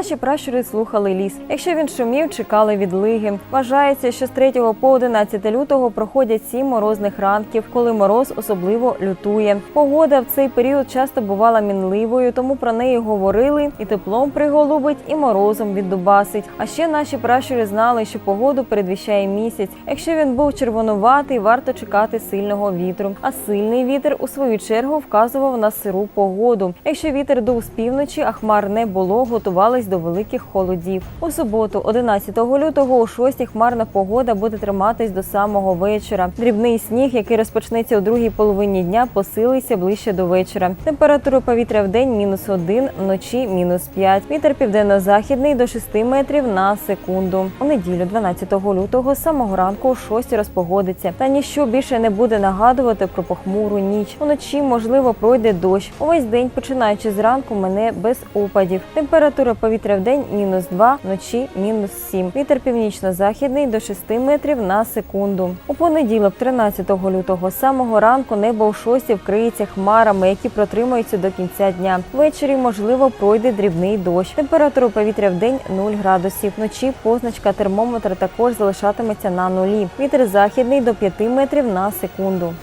Наші пращури слухали ліс. Якщо він шумів, чекали відлиги. Вважається, що з 3 по 11 лютого проходять сім морозних ранків, коли мороз особливо лютує. Погода в цей період часто бувала мінливою, тому про неї говорили і теплом приголубить, і морозом віддубасить. А ще наші пращури знали, що погоду передвіщає місяць. Якщо він був червонуватий, варто чекати сильного вітру. А сильний вітер у свою чергу вказував на сиру погоду. Якщо вітер дув з півночі, а хмар не було, готувались до великих холодів. У суботу, 11 лютого, о 6 хмарна погода буде триматись до самого вечора. Дрібний сніг, який розпочнеться у другій половині дня, посилиться ближче до вечора. Температура повітря в день мінус 1, вночі мінус 5. Вітер південно-західний до 6 метрів на секунду. У неділю, 12 лютого, з самого ранку о 6 розпогодиться. Та ніщо більше не буде нагадувати про похмуру ніч. Уночі, можливо, пройде дощ. Увесь день, починаючи зранку, мене без опадів. Температура повітря в день мінус 2, вночі мінус 7. Вітер північно-західний до 6 метрів на секунду. У понеділок, 13 лютого, самого ранку небо у 6 вкриється хмарами, які протримаються до кінця дня. Ввечері, можливо, пройде дрібний дощ. Температура повітря в день 0 градусів. Вночі позначка термометра також залишатиметься на нулі. Вітер західний до 5 метрів на секунду.